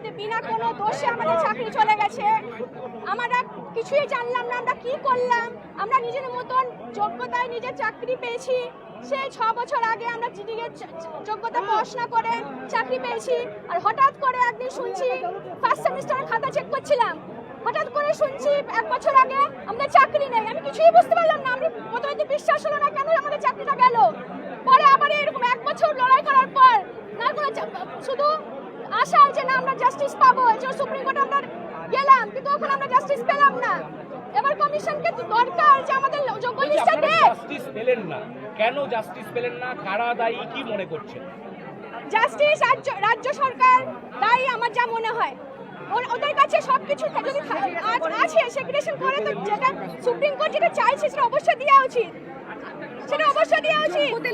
আমাদের বিনা কোনো দোষে আমাদের চাকরি চলে গেছে। আমরা কিছুই জানলাম না, আমরা কি করলাম? আমরা নিজের মতন যোগ্যতায় নিজের চাকরি পেয়েছি। সেই ছ বছর আগে আমরা জিডিএ যোগ্যতা পড়াশোনা করে চাকরি পেয়েছি। আর হঠাৎ করে একদিন শুনছি ফার্স্ট সেমিস্টারের খাতা চেক করছিলাম। হঠাৎ করে শুনছি, এক বছর আগে আমাদের চাকরি নেই। আমি কিছুই বুঝতে পারলাম না। আমি প্রথমে তো বিশ্বাস হলো না কেন আমাদের চাকরিটা গেল? পরে আবার এরকম এক বছর লড়াই করার পর, না কোনো শুধু আশা যে না আমরা জাস্টিস পাবো যে সুপ্রিম কোর্টে আমরা গেলাম কিন্তু ওখানে আমরা জাস্টিস পেলাম না। এবার কমিশনকে তো দরকার যে আমাদের যোগ্য আপনারা দেখ। জাস্টিস পেলেন না। কেন জাস্টিস পেলেন না? কারা দায়ী? কি মনে করছেন? জাস্টিস রাজ্য রাজ্য সরকার তাই আমার যা মনে হয়। ওর- ওদের কাছে সবকিছু যদি আজ আছে সেগ্রেগেশন করে তো যেটা সুপ্রিম কোর্ট যেটা চাইছে সেটা অবশ্যই দেওয়া উচিত। সেটা অবশ্যই দেওয়া উচিত।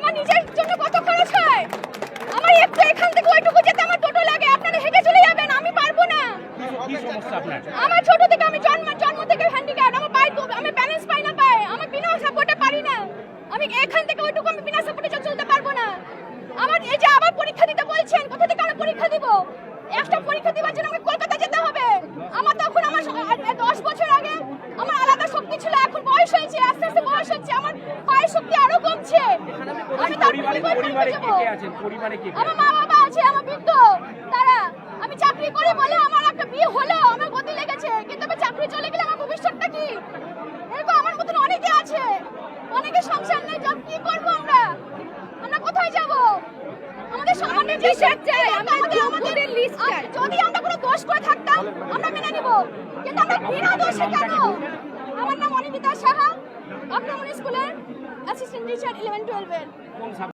আমার নিজের জন্য কত খরচ হয়? আমার একটু এখান থেকে ওইটুকু যেতে আমার টোটো লাগে আপনারা হেঁটে চলে যাবেন আমি পারব না। আমার ছোট থেকে আমি জন্ম জন্ম থেকে হ্যান্ডিক্যাপ আমার তো- আমি ব্যালেন্স পাই না পায়ে আমার বিনা সাপোর্টে পারি না। আমি এখান থেকে ওইটুকু আমি বিনা সাপোর্টে চলতে পারব না। আমার এই যে আবার পরীক্ষা দিতে বলছেন কোথা থেকে আমি পরীক্ষা দিব? একটা পরীক্ষা দেওয়ার জন্য আমাকে কলকাতা যেতে হবে। আমার তখন আমার দশ বছর আমি পরিবারে পরিবারে কে কে আছেন? পরিবারে কে কে আমার মা বাবা আছে আমার বৃদ্ধ। তারা আমি চাকরি করি বলে আমার একটা বিয়ে হলো আমার গতি লেগেছে কিন্তু আমি চাকরি চলে গেলে আমার ভবিষ্যৎটা কি? এরকম আমার মতন অনেকে আছে। অনেকে সংসার নেই জব কি করব আমরা? আমরা কোথায় যাব? আমাদের সামান্য যে সেট চাই আমাদের আমাদের লিস্ট যদি আমরা কোনো দোষ করে থাকতাম আমরা মেনে নিব। কিন্তু আমরা বিনা দোষে কেন? আমার নাম অনিমিতা সাহা। আপনার স্কুলের অ্যাসিস্ট্যান্ট টিচার ইলেভেন টুয়েলভের